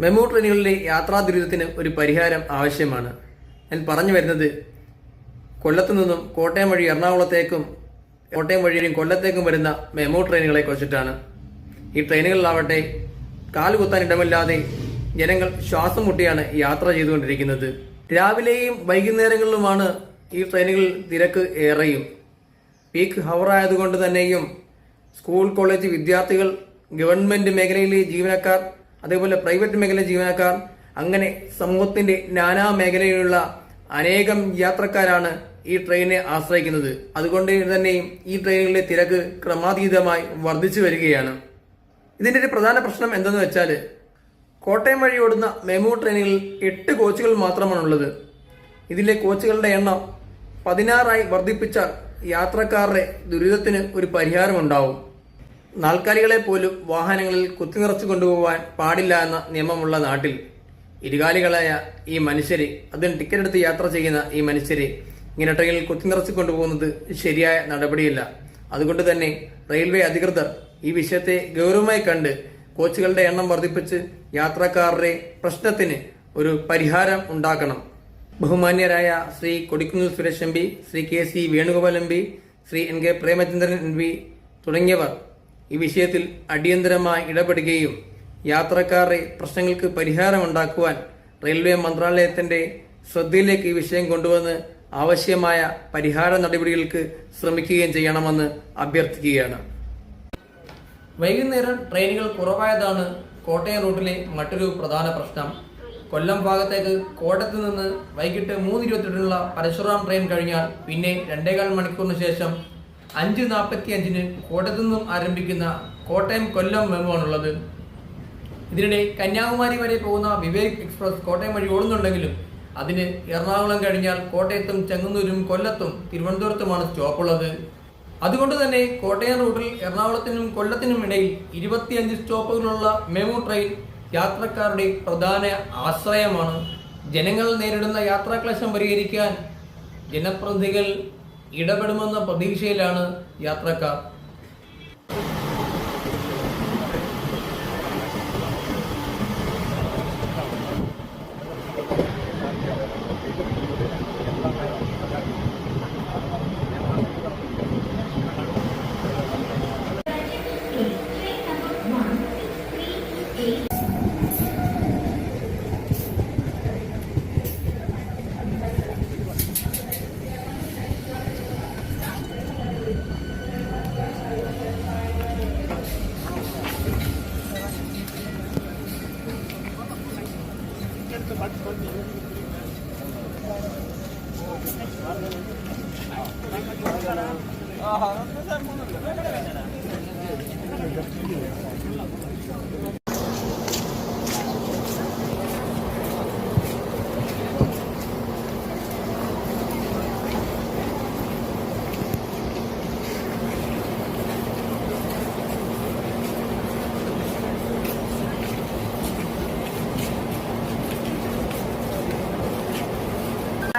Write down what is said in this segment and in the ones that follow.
MEMU ട്രെയിനുകളിലെ യാത്രാ ദുരിതത്തിന് ഒരു പരിഹാരം ആവശ്യമാണ്. ഞാൻ പറഞ്ഞു വരുന്നത് കൊല്ലത്തു നിന്നും കോട്ടയം വഴി എറണാകുളത്തേക്കും കോട്ടയം വഴിയും കൊല്ലത്തേക്കും വരുന്ന മെമു ട്രെയിനുകളെ കുറിച്ചിട്ടാണ്. ഈ ട്രെയിനുകളിലാവട്ടെ കാലുകുത്താൻ ഇടമില്ലാതെ ജനങ്ങൾ ശ്വാസം മുട്ടിയാണ് യാത്ര ചെയ്തുകൊണ്ടിരിക്കുന്നത്. രാവിലെയും വൈകുന്നേരങ്ങളിലുമാണ് ഈ ട്രെയിനുകളിൽ തിരക്ക് ഏറെയും. പീക്ക് ഹവർ ആയതുകൊണ്ട് തന്നെയും സ്കൂൾ കോളേജ് വിദ്യാർത്ഥികൾ ഗവൺമെന്റ് മേഖലയിലെ ജീവനക്കാർ അതേപോലെ പ്രൈവറ്റ് മേഖല ജീവനക്കാർ അങ്ങനെ സമൂഹത്തിന്റെ നാനാ മേഖലയിലുള്ള അനേകം യാത്രക്കാരാണ് ഈ ട്രെയിനെ ആശ്രയിക്കുന്നത്. അതുകൊണ്ട് തന്നെയും ഈ ട്രെയിനുകളിലെ തിരക്ക് ക്രമാതീതമായി വർദ്ധിച്ചു വരികയാണ്. ഇതിന്റെ ഒരു പ്രധാന പ്രശ്നം എന്തെന്ന് വെച്ചാൽ കോട്ടയം വഴി ഓടുന്ന മെമു ട്രെയിനുകളിൽ എട്ട് കോച്ചുകൾ മാത്രമാണ് ഉള്ളത് ഇതിലെ കോച്ചുകളുടെ എണ്ണം പതിനാറായി വർദ്ധിപ്പിച്ച യാത്രക്കാരുടെ ദുരിതത്തിന് ഒരു പരിഹാരമുണ്ടാവും. നാൽക്കാലികളെ പോലും വാഹനങ്ങളിൽ കുത്തി നിറച്ചു കൊണ്ടുപോകാൻ പാടില്ല എന്ന നിയമമുള്ള നാട്ടിൽ ഇരുകാലികളായ ഈ മനുഷ്യരെ അതിന് ടിക്കറ്റ് എടുത്ത് യാത്ര ചെയ്യുന്ന ഈ മനുഷ്യരെ ഇങ്ങനെ ട്രെയിനിൽ കുത്തി നിറച്ചു കൊണ്ടുപോകുന്നത് ശരിയായ നടപടിയില്ല. അതുകൊണ്ട് തന്നെ റെയിൽവേ അധികൃതർ ഈ വിഷയത്തെ ഗൗരവമായി കണ്ട് കോച്ചുകളുടെ എണ്ണം വർദ്ധിപ്പിച്ച് യാത്രക്കാരുടെ പ്രശ്നത്തിന് ഒരു പരിഹാരം ഉണ്ടാക്കണം. ബഹുമാന്യരായ Shri Kodikunnil Suresh M P Shri K C Venugopal M P Shri N K Premachandran M P തുടങ്ങിയവർ ഈ വിഷയത്തിൽ അടിയന്തരമായി ഇടപെടുകയും യാത്രക്കാരുടെ പ്രശ്നങ്ങൾക്ക് പരിഹാരമുണ്ടാക്കുവാൻ റെയിൽവേ മന്ത്രാലയത്തിന്റെ ശ്രദ്ധയിലേക്ക് ഈ വിഷയം കൊണ്ടുവന്ന് ആവശ്യമായ പരിഹാര നടപടികൾക്ക് ശ്രമിക്കുകയും ചെയ്യണമെന്ന് അഭ്യർത്ഥിക്കുകയാണ്. വൈകുന്നേരം ട്രെയിനുകൾ കുറവായതാണ് കോട്ടയം റൂട്ടിലെ മറ്റൊരു പ്രധാന പ്രശ്നം. കൊല്ലം ഭാഗത്തേക്ക് കോട്ടയത്ത് നിന്ന് വൈകിട്ട് മൂന്ന് ഇരുപത്തെട്ടിനുള്ള പരശുറാം ട്രെയിൻ കഴിഞ്ഞാൽ പിന്നെ രണ്ടേകാൽ മണിക്കൂറിന് ശേഷം അഞ്ച് നാൽപ്പത്തി അഞ്ചിന് കോട്ടയത്തു നിന്നും ആരംഭിക്കുന്ന കോട്ടയം കൊല്ലം മെമു ആണുള്ളത് ഇതിനിടെ കന്യാകുമാരി വരെ പോകുന്ന വിവേക് എക്സ്പ്രസ് കോട്ടയം വഴി ഓടുന്നുണ്ടെങ്കിലും അതിന് എറണാകുളം കഴിഞ്ഞാൽ കോട്ടയത്തും ചെങ്ങന്നൂരും കൊല്ലത്തും തിരുവനന്തപുരത്തുമാണ് സ്റ്റോപ്പുള്ളത്. അതുകൊണ്ട് തന്നെ കോട്ടയം റൂട്ടിൽ എറണാകുളത്തിനും കൊല്ലത്തിനും ഇടയിൽ ഇരുപത്തിയഞ്ച് സ്റ്റോപ്പുകളുള്ള മെമു ട്രെയിൻ യാത്രക്കാരുടെ പ്രധാന ആശ്രയമാണ്. ജനങ്ങൾ നേരിടുന്ന യാത്രാക്ലേശം പരിഹരിക്കാൻ ജനപ്രതിനിധികൾ ഇടപെടുമെന്ന പ്രതീക്ഷയിലാണ് യാത്രക്കാർ. ಆಹಾ.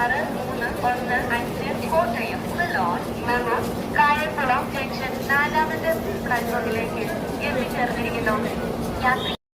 ആറ് മൂന്ന് ഒന്ന് അഞ്ച് കോട്ടയം സിലോൺ മെമു കായംകുളം ജംഗ്ഷൻ നാലാമത്തെ പ്ലാറ്റ്ഫോമിലേക്ക് എത്തിച്ചേർന്നിരിക്കുന്നു. യാത്രി